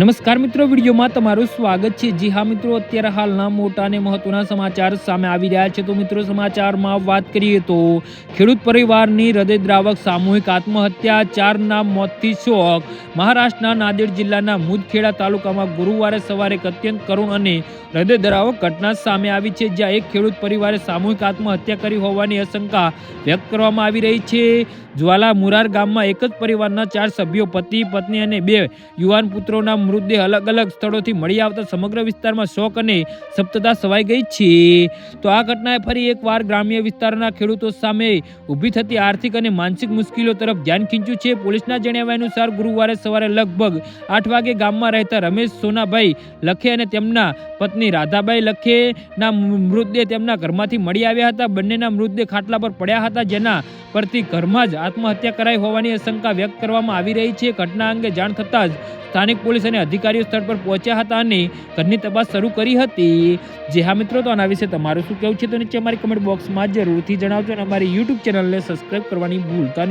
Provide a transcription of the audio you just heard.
નમસ્કાર મિત્રો, વિડીયોમાં તમારું સ્વાગત છે. જી હા મિત્રો, અત્યારે હાલના મોટા અને મહત્વના સમાચાર સામે આવી રહ્યા છે. તો મિત્રો, સમાચારમાં વાત કરીએ તો ખેડૂત પરિવારની હૃદયદ્રાવક સામૂહિક આત્મહત્યા, ચારના મોતથી શોક. મહારાષ્ટ્રના નાંદેડ જિલ્લાના મુદખેડા તાલુકામાં ગુરુવારે સવારે એક અત્યંત કરુણ અને હૃદયદ્રાવક ઘટના સામે આવી છે, જ્યાં એક ખેડૂત પરિવારે સામૂહિક આત્મહત્યા કરી હોવાની આશંકા વ્યક્ત કરવામાં આવી રહી છે. જ્વાલા મુરાર ગામમાં એક જ પરિવારના ચાર સભ્યો, પતિ, પત્ની અને બે યુવાન પુત્રોના મૃતદેહ અલગ અલગ સ્થળોથી મળી આવતા સમગ્ર વિસ્તારમાં શોક અને સપ્તતા સવાઈ ગઈ છે. તો આ ઘટનાએ ફરી એકવાર ગ્રામ્ય વિસ્તારના ખેડૂતો સામે ઊભી થતી આર્થિક અને માનસિક મુશ્કેલીઓ તરફ ધ્યાન ખીંચ્યું છે. પોલીસના જણાવ્યા અનુસાર ગુરુવારે સવારે લગભગ આઠ વાગે ગામમાં રહેતા રમેશ સોનાભાઈ લખે અને તેમના પત્ની રાધાબાઈ લખેના મૃતદેહ તેમના ઘરમાંથી મળી આવ્યા હતા. બંનેના મૃતદેહ ખાટલા પર પડ્યા હતા, જેના પરથી ઘરમાં જ આત્મહત્યા કરાઈ હોવાની આશંકા વ્યક્ત કરવામાં આવી રહી છે. ઘટના અંગે જાણ થતાં જ સ્થાનિક પોલીસ અને અધિકારીઓ સ્થળ પર પહોંચ્યા હતા અને ઘરની તપાસ શરૂ કરી હતી. જે હા મિત્રો, તો આના વિશે તમારું શું કહેવું છે? તો નીચે અમારી કમેન્ટ બોક્સમાં જરૂરથી જણાવજો અને અમારી યુટ્યુબ ચેનલને સબસ્ક્રાઈબ કરવાની ભૂલતા નહીં.